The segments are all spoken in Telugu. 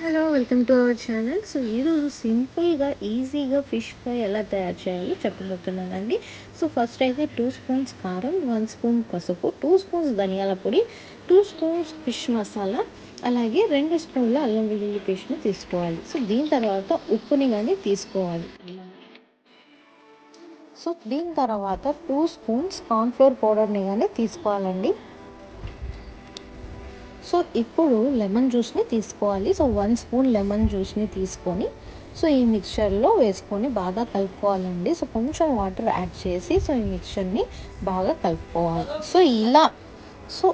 Hello welcome to our channel. So ఈరోజు సింపుల్గా ఈజీగా ఫిష్ ఫ్రై ఎలా తయారు చేయాలో చెప్పబోతున్నానండి. సో ఫస్ట్ అయితే టూ స్పూన్స్ కారం వన్ స్పూన్ పసుపు టూ స్పూన్స్ ధనియాల పొడి టూ స్పూన్స్ ఫిష్ మసాలా అలాగే రెండు స్పూన్ల అల్లం వెల్లుల్లి పేస్ట్ని తీసుకోవాలి. సో దీని తర్వాత ఉప్పుని కానీ తీసుకోవాలి. సో దీని తర్వాత టూ స్పూన్స్ కార్న్ఫ్లోర్ పౌడర్ని కానీ తీసుకోవాలండి. సో ఇప్పుడు లెమన్ జ్యూస్ని తీసుకోవాలి. సో వన్ స్పూన్ లెమన్ జ్యూస్ని తీసుకొని సో ఈ మిక్చర్లో వేసుకొని బాగా కలుపుకోవాలండి. సో కొంచెం వాటర్ యాడ్ చేసి సో ఈ మిక్చర్ని బాగా కలుపుకోవాలి. సో ఇలా సో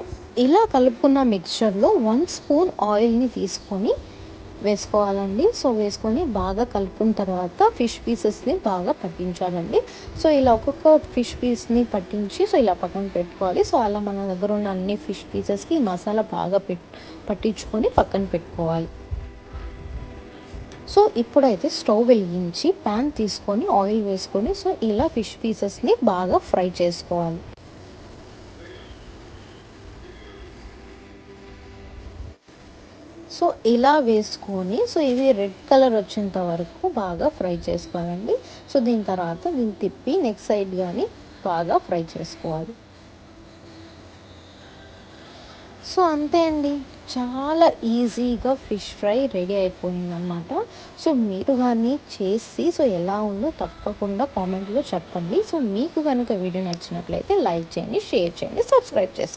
ఇలా కలుపుకున్న మిక్చర్లో వన్ స్పూన్ ఆయిల్ని తీసుకొని వేసుకోవాలండి. సో వేసుకొని బాగా కలుపుకున్న తర్వాత ఫిష్ పీసెస్ని బాగా పట్టించాలండి. సో ఇలా ఒక్కొక్క ఫిష్ పీస్ని పట్టించి సో ఇలా పక్కన పెట్టుకోవాలి. సో అలా మన దగ్గర ఉన్న అన్ని ఫిష్ పీసెస్కి మసాలా బాగా పెట్ పట్టించుకొని పక్కన పెట్టుకోవాలి. సో ఇప్పుడైతే స్టవ్ వెలిగించి ప్యాన్ తీసుకొని ఆయిల్ వేసుకొని సో ఇలా ఫిష్ పీసెస్ని బాగా ఫ్రై చేసుకోవాలి. సో ఇలా వేసుకొని సో ఇవి రెడ్ కలర్ వచ్చేంత వరకు బాగా ఫ్రై చేసుకోవాలండి. సో దీని తర్వాత దీన్ని తిప్పి నెక్స్ట్ సైడ్ కానీ బాగా ఫ్రై చేసుకోవాలి. సో అంతే అండి. చాలా ఈజీగా ఫిష్ ఫ్రై రెడీ అయిపోయిందనమాట సో మీరు కానీ చేసి సో ఎలా ఉందో తప్పకుండా కామెంట్లో చెప్పండి. సో మీకు కనుక వీడియో నచ్చినట్లయితే లైక్ చేయండి షేర్ చేయండి సబ్స్క్రైబ్ చేసుకోండి.